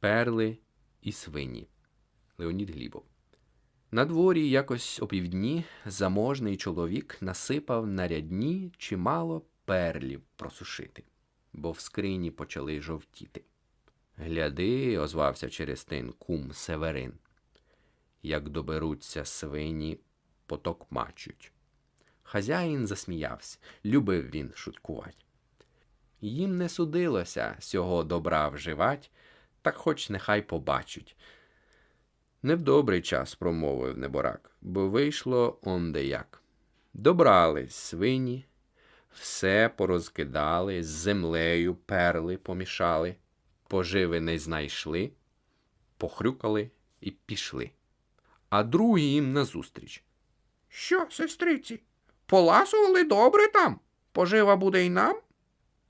перли і свині. Леонід Глібов. На дворі якось опівдні заможний чоловік насипав на рядні чимало перлів просушити, бо в скрині почали жовтіти. Гляди, озвався через тин кум Северин. Як доберуться свині, поток мачуть. Хазяїн засміявся, любив він шуткувати. Їм не судилося сього добра вживать, так хоч нехай побачуть. Не в добрий час промовив неборак, бо вийшло онде як. Добрались свині, все порозкидали, з землею перли помішали, поживи не знайшли, похрюкали і пішли. А другі їм назустріч. Що, сестриці, поласували добре там? Пожива буде й нам?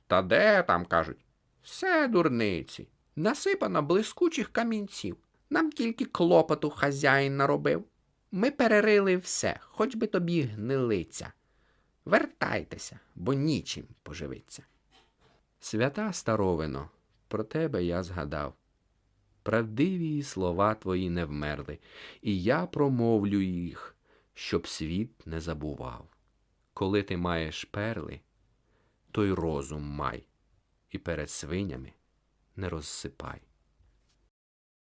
Та де там, кажуть, Все дурниці. Насипано блискучих камінців. Нам тільки клопоту хазяїн наробив. Ми перерили все, хоч би тобі гнилиця. Вертайтеся, бо нічим поживиться. Свята старовино, про тебе я згадав. Правдиві слова твої не вмерли, і я промовлю їх, щоб світ не забував. Коли ти маєш перли, то й розум май, і перед свинями не розсипай.